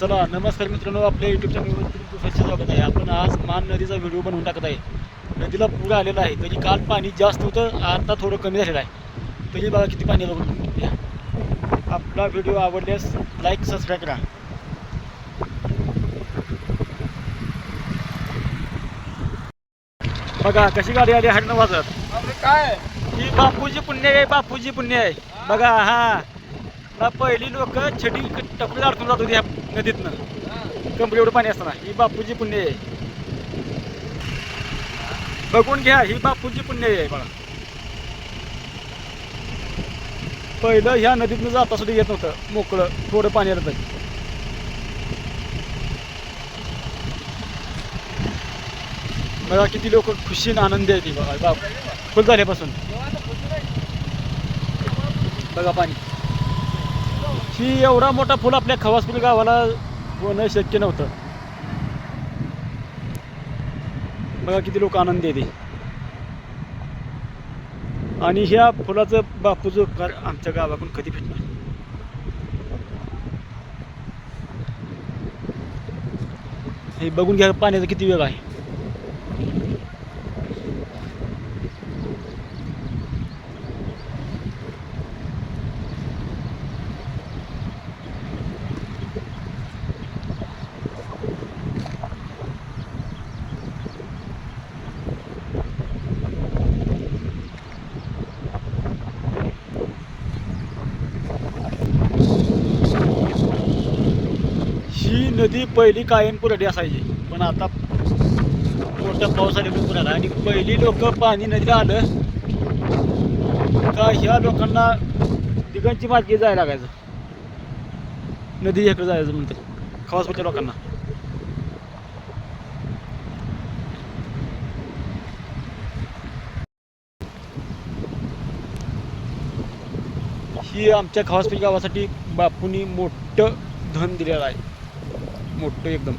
चला नमस्कार मित्रांनो आपल्या युट्यूब चॅनलवर तुमचं स्वच्छ स्वागत आहे. आपण आज मान नदीचा व्हिडिओ बनवून टाकत आहे. नदीला पूर आलेला आहे तरी काल पाणी जास्त होतं आता थोडं कमी झालेलं आहे. तरी बघा किती पाणी बघून. आपला व्हिडिओ आवडल्यास लाईक सबस्क्राईब करा. बघा कशी गाडी आली हरणं वाजत. काय? ही बापूजी पुण्य आहे बापूजी पुण्य आहे. बघा हा. ना पहिली लोक छडी टपरी अडकून जात होती ह्या नदीतनं. कंपनी एवढं पाणी असताना. ही बापूजी पुण्य आहे. बघून घ्या ही बापूजी पुण्य आहे बघा पहिलं ह्या नदीतनं जाता सुद्धा येत नव्हतं. मोकळं थोडं पाणी आलं तरी. बघा किती लोक खुशीने आनंदी आहे ती बघा बाप फुल झाल्यापासून. बघा पाणी. ही एवढा मोठा फुल आपल्या खवासपूर गावाला होणं शक्य नव्हतं. बघा किती लोक आनंद येते आणि ह्या फुलाचं बापूचं उपकार आमच्या गावाकडून कधी भेटणार? हे बघून घ्या पाण्याचा किती वेग आहे ही नदी पहिली कायम पुरडी असायची. पण आता मोठ्या पावसाने पूर आणि पहिली लोक पाणी नदीला आलं का ह्या लोकांना दिगंची मार्गी जायला लागायचं. नदी इकडे जायचं म्हणतात खवासपूरच्या लोकांना. ही आमच्या खवासपूर गावासाठी बापूंनी मोठं धन दिलेलं आहे. मोठं एकदम.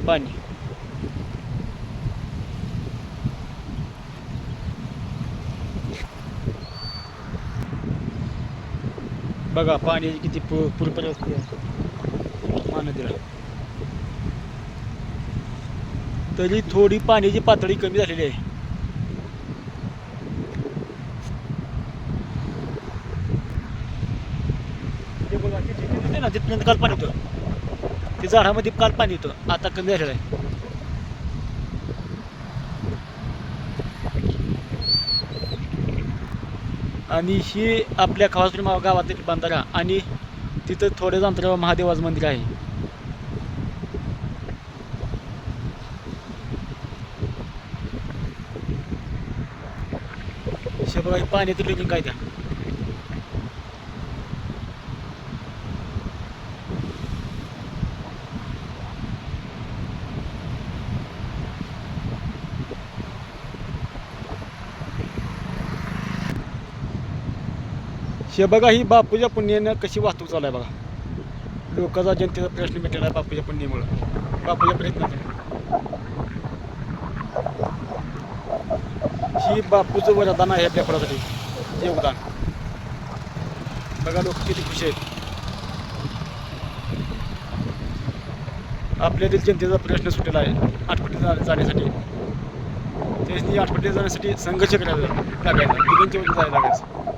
पाणी. बघा पाण्याची किती पु पुरपरी असते. महानदीला तरी थोडी पाण्याची पातळी कमी झालेली आहे. होते ना तिथपर्यंत काल पाणी होतं ते झाडामध्ये काल पाणी होतं आता कमी झालेलं आहे आणि ही आपल्या खवासपूर गावातील बंधारा आणि तिथं थोड्याच अंतरावर महादेवाचं मंदिर आहे. हे हे पाण्यातील काय द्या? हे बघा ही बापूच्या पुण्यानं कशी वाहतूक चालू आहे बघा. लोकांचा जनतेचा प्रश्न मिटलेला आहे बापूच्या पुण्यामुळं. बापूच्या प्रयत्नातून. ही बापूचं वरदान आहे आपल्या फळासाठी. योगदान. बघा लोक किती खुश आहेत. आपल्यातील जनतेचा प्रश्न सुटलेला आहे. आठवटी जाण्यासाठी. त्यांनी आठवटी जाण्यासाठी संघर्ष करायला लागायचा. दिगंच्या जायला लागायचं.